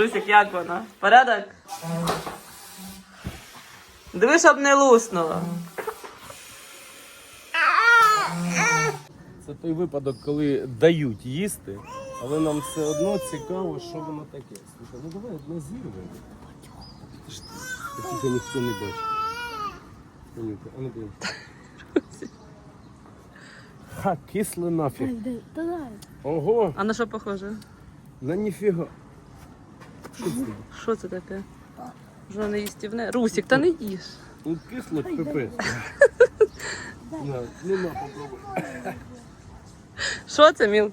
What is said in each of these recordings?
Русик, як вона? Порядок? Диви, щоб не луснуло. Це той випадок, коли дають їсти, але нам все одно цікаво, що воно таке. Слухай, ну давай одне зірвемо. Тільки ніхто не бачить. А ну. Ха, кисле нафіг. Ого, А на що похоже? на ніфіга. Що це? Таке? Вже не їстівне. Русик, та не їж. Ну кисло пипець. Ну на, попробуй. Що це, Міл?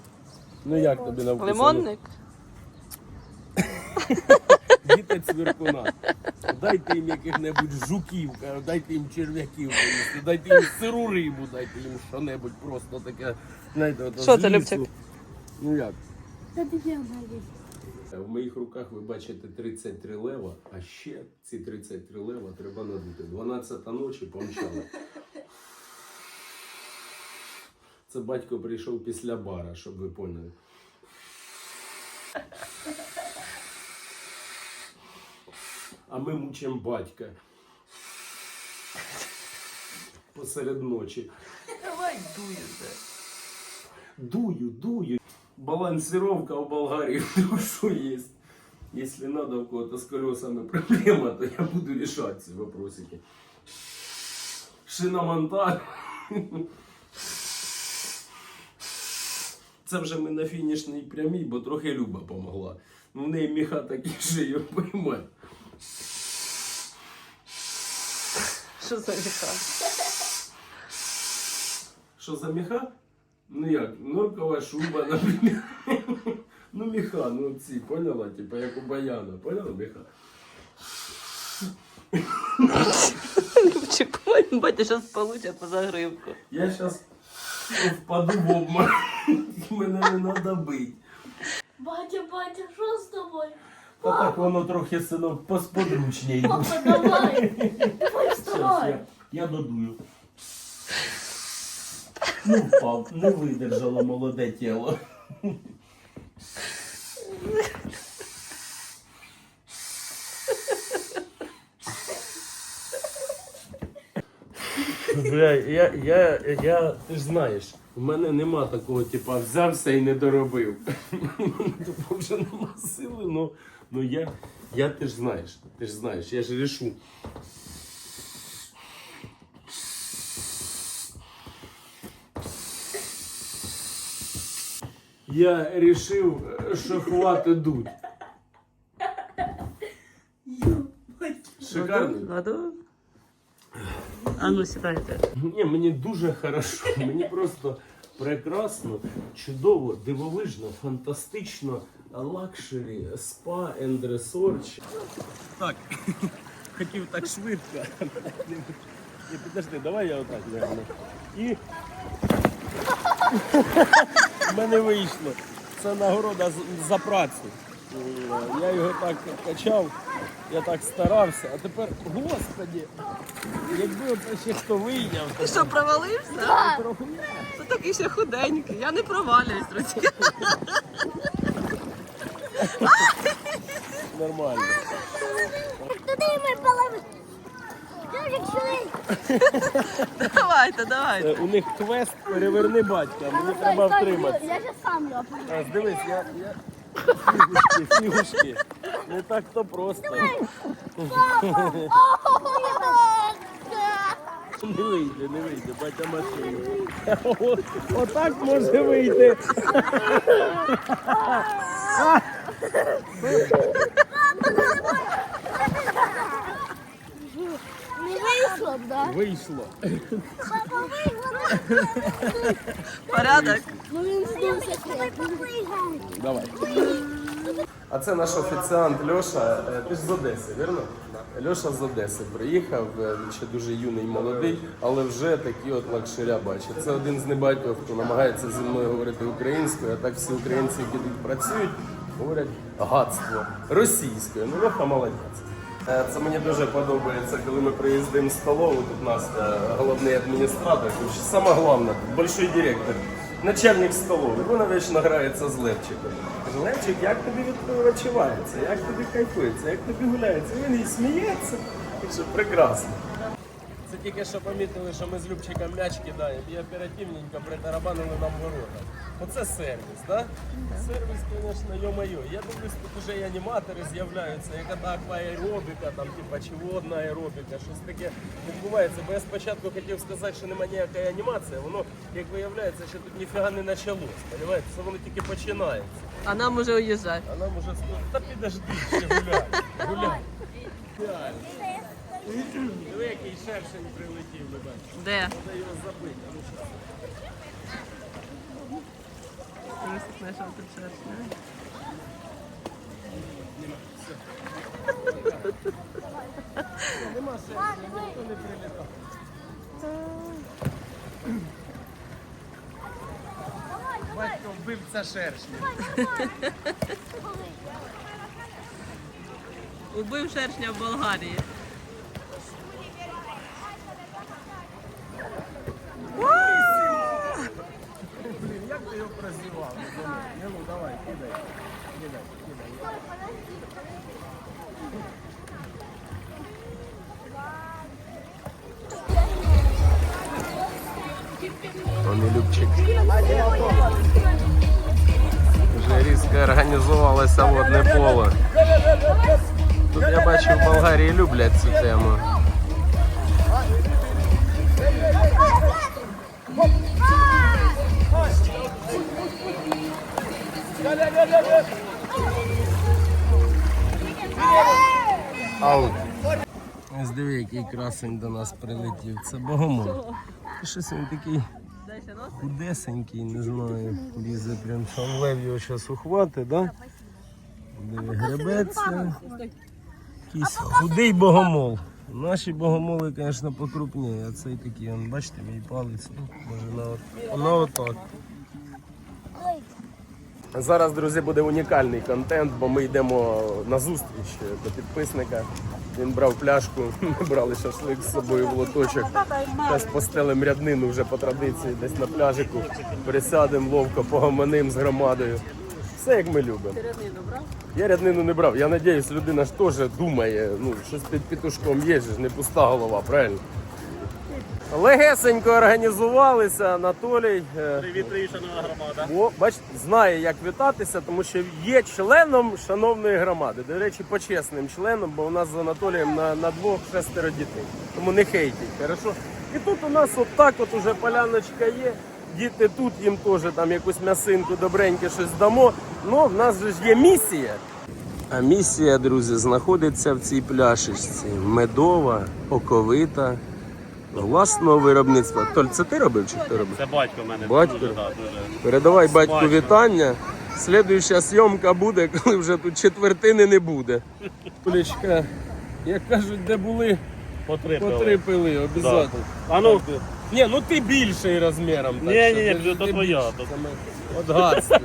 Ну як тобі на вкус? Лимонник? Діти цвіркуна. Дайте їм яких-небудь жуків, дайте їм черв'яків дайте їм сиру рибу, дайте їм що-небудь просто таке. Знаєте, Що це. Любчик? Ну як? Та ти де навіть? В моїх руках ви бачите 33 лева, а ще ці 33 лева треба надути. 12 ночі помчали. Це батько прийшов після бара, щоб ви поняли. А ми мучимо батька. Посеред ночі. Давай дуй вже. Дую, дую. Балансировка в Болгарии хорошо есть. Если надо у кого-то с колесами проблема, то я буду решать эти вопросики. Шиномонтаж. Це вже ми на фінішній прямій, бо трохи Люба помогла. Ну, в неї міха такі, що її пойме. Що за міха? Що за міха? Ну як, норкова шуба, наприклад. Ну міха, ну ці, поняла? Типа як у баяна, поняла міха? Любчик, батя зараз получать по загривку. Я зараз впаду в обморок. Мене не треба бити. Батя, батя, що з тобою? Та так воно трохи синок посподручніше. Папа, давай. Давай Щас, вставай. я, я додую. Ну, впав, не видержало молоде тіло. Бля, я, я, я, ти ж знаєш, у мене нема такого, типа, взявся і не доробив. Тупо вже нема сили, ну, ну я, я ти ж знаєш, ти ж знаєш, я ж рішу. Я рішив, що хватить дуть. Шикарний. Ладу? А ну сідайте. Ні, мені дуже хорошо, мені просто прекрасно, чудово, дивовижно, фантастично, лакшері, спа, енд ресорч. Так, хотів так швидко. Ні, підожди, давай я отак. І в мене вийшло. Це нагорода за працю. Я його так качав, я так старався, а тепер, господі, якби от ще хто вийняв, Ти що, провалився? то. Ти такий ще худенький. Я не провалююсь, Русик. нормально. Туди ми половимо. Давайте, давайте. Е, У них квест переверни батька, мені треба втриматися. Я ще сам його А, дивись, я, я... Фігушки, фігушки. Не так то просто. Не вийде, не вийде, батя машину. О, Отак може вийти. Не вийшло б, да? Вийшло. Порядок? Ну він здувся. Давай. А це наш офіціант Льоша. Е, Ти ж з Одеси, вірно? Льоша з Одеси приїхав, е, він ще дуже юний, молодий, але вже такі от лакширя бачить. Це один з небагатьох, хто намагається зі мною говорити українською, а так всі українці, які тут працюють, говорять гадство російською. Ну, Льоха молодець. Е, Це мені дуже подобається, коли ми приїздимо в столову. Тут у нас е, головний адміністратор, саме головне, большой директор. начальник столової, вона вічно грається з Левчиком. Каже, Левчик, як тобі відпочивається, як тобі кайфується, як тобі гуляється? Він і сміється. Що прекрасно. Це тільки що помітили, що ми з Любчиком м'яч кидаємо і оперативненько притарабанили нам ворота. Оце сервіс, так? Да? Сервіс, звісно, йо-моє. Я дивлюсь, тут вже і аніматори з'являються, яка та акваеробіка, там, типа, водна аеробіка, щось таке відбувається. Бо я спочатку хотів сказати, що немає ніякої анімації, воно, як виявляється, що тут ніфіга не почалось. Понимаєте? Це воно тільки починається. А нам уже уїжджати. А нам уже сказали, та підожди, ще гуляй, гуляй. Реально. Диви, який шершень прилетів, ви бачите. Де? Треба його забити. а ну що? Русик знайшов тут шершня. Нема шершня, ніхто не прилітав. Батько вбивця шершня. Убив шершня в Болгарії. Його прозівав? Ну, давай, кидай. Кидай, кидай. Он Любчик. Різко організувалося водне поле. Тут я бачу в Болгарії люблять цю тему. Аут. Ось диви, який красень до нас прилетів. Це богомол. Щось він такий худесенький, не знаю. Лізе прям сам лев його зараз ухватить, да? Диви, гребеться. Якийсь худий богомол. Наші богомоли, звісно, покрупніє, а цей такий, бачите, мій палець, ну, може на, на отак. Зараз, друзі, буде унікальний контент, бо ми йдемо на зустріч до підписника. Він брав пляшку, ми брали шашлик з собою в лоточок. Зараз постелим ряднину вже по традиції, десь на пляжику. Присядемо ловко, погомоним з громадою. Все як ми любимо. Ти Ряднину брав? Я ряднину не брав. Я сподіваюся, людина ж теж думає, ну, щось під пітушком є, ж не пуста голова, правильно? Легесенько організувалися, Анатолій. е, Привіт, привіт, шановна громада. О, бачите, знає, як вітатися, тому що є членом шановної громади. До речі, почесним членом, бо у нас з Анатолієм на, на двох шестеро дітей. Тому не хейтіть, хорошо? І тут у нас от так от уже поляночка є. Діти тут їм теж там якусь м'ясинку добреньке щось дамо. Ну, в нас же ж є місія. А місія, друзі, знаходиться в цій пляшечці. Медова, оковита, власного виробництва. Толь, це ти робив чи хто робив? Це батько в мене. Батько? Дуже, да, дуже. Передавай батьку Смачно. вітання. Слідуюча зйомка буде, коли вже тут четвертини не буде. Кулечка, як кажуть, де були, Потрипили. пили обов'язково. А ну, Ні, ну ти більший розміром. так Ні, що ні, ні, ти- то ти твоя, більший. то- Це ми От гадство.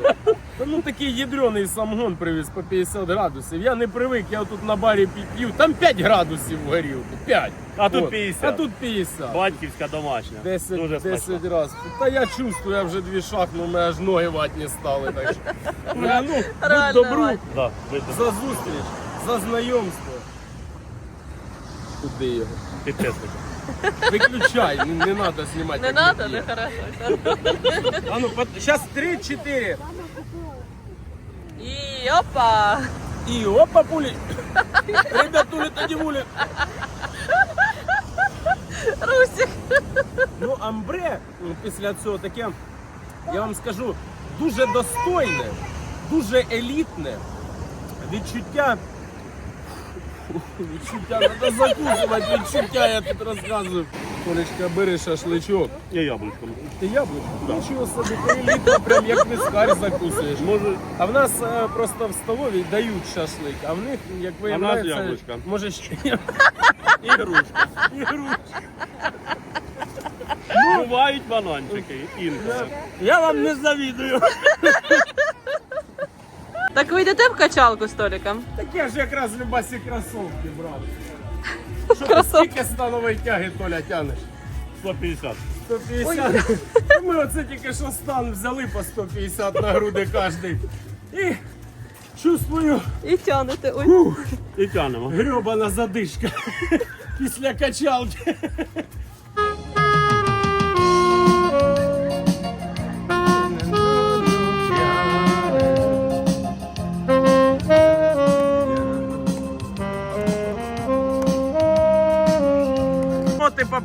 Та ну такий ядрений самогон привіз по 50 градусів. Я не привик, я тут на барі п'ю, там 5 градусів в горілку. 5. А тут От. 50. А тут 50. батьківська домашня. 10, Дуже 10 смачно. разів. Та я чувствую, я вже дві шахну, у мене аж ноги ватні стали. Так що. Ну, ну, будь Реально добру ватні. Да, за зустріч, за знайомство. Куди його? Підписник. Виключай, не, не треба знімати. Не як треба, ми не п'ємо. хорошо. А ну, зараз 3-4. І опа! І опа, пулі. Ребятулі та дівулі. Русик! Ну, амбре м, після цього таке, я вам скажу, дуже достойне, дуже елітне відчуття. Відчуття, треба закусувати відчуття, я тут розказую. Колечка, бери шашличок. І яблучком. Ти яблуко? Нічого собі, ти елітно, прям як вискарь закусуєш. Може, А в нас е, просто в столовій дають шашлик, а в них, як виявляється, яблучка. може ще і грушка. І грушка. бувають бананчики, інколи. Я вам не завідую. Так ви йдете в качалку з Толіком? Так я ж якраз любасі кросовки брав. Що ти Кросовки. скільки станової тяги, Толя, тянеш? 150. 150. Ми оце тільки що стан взяли по 150 на груди кожний. І чувствую І тянете. Ой. І тянемо. грьобана задишка після качалки.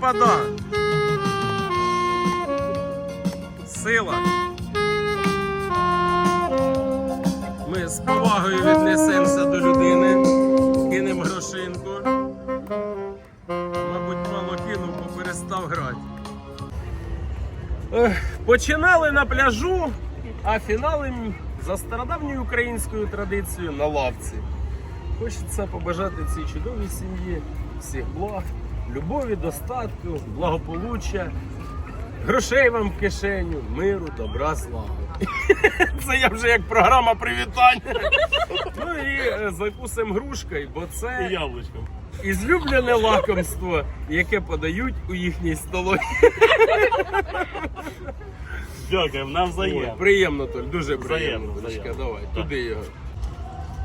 Попада. Сила. Ми з повагою віднесемося до людини, кинемо грошинку. Мабуть, мало кинув, бо перестав грати. Починали на пляжу, а фінали за стародавньою українською традицією на лавці. Хочеться побажати цій чудовій сім'ї всіх благ, любові, достатку, благополуччя, грошей вам в кишеню, миру, добра, слави. Це я вже як програма привітання. Ну і е, закусимо грушкою, бо це яблучком. ізлюблене лакомство, яке подають у їхній столові. Дякуємо, нам Ой, приємно, Толь, дуже приємно. Взаємно, взаємно. давай, Так. туди його.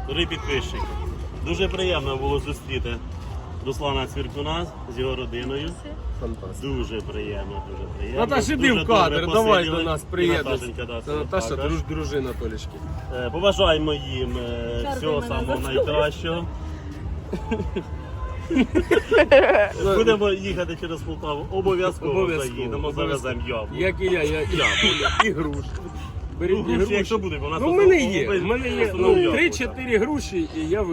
Дорогі підписчики. Дуже приємно було зустріти Руслана Цвіркуна з його родиною. Фантастика. Дуже приємно, дуже приємно. Наташа, іди в кадр, давай до нас І приєднуйся. Це Наташа, друж, дружина Толічки. Е, Побажаємо їм е, всього самого найкращого. Будемо їхати через Полтаву. Обов'язково Обов'язково, заїдемо, обов'язково. завеземо яблук. Як і я, я, я і груші. Беріть Ну, груші, якщо буде, нас Ну, в мене є. В мене є ну, 3-4 груші і я.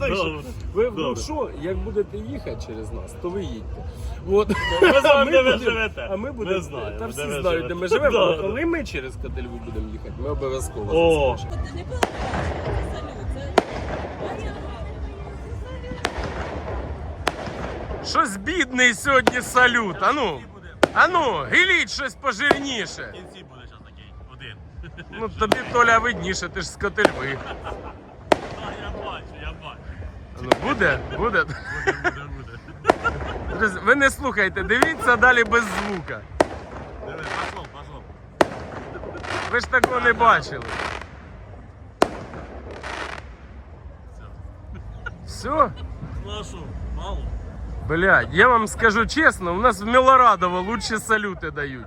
Так що, Ви ну Добре. що, як будете їхати через нас, то ви їдьте. От. Ми знаємо, А де ви живете. А ми будемо, знаємо, та де всі ви знають, де живете. ми живемо, Да, але да. коли ми через Котельву будемо їхати, ми обов'язково О. заскочимо. Щось бідний сьогодні салют. Ану, ану, гіліть щось пожирніше. В кінці буде. Ну тобі Толя видніше, ти ж з Котельви. Так, я бачу, я бачу. Ну буде, буде. Буде, буде. Друзі, Ви не слухайте, дивіться далі без звука. Диви, пошов, пошов. Ви ж такого не бачили. Все? А мало? Блядь, я вам скажу чесно, у нас в Милорадово лучші салюти дають.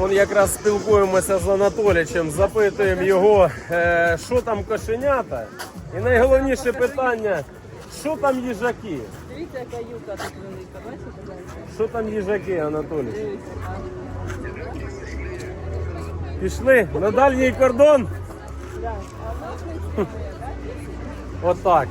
Он якраз спілкуємося з Анатолійчем, запитуємо його, е, що там кошенята. І найголовніше питання, що там їжаки? Дивіться, яка юка тут велика. Бачите? Що там їжаки, Анатолій? Пішли на дальній кордон. Отак.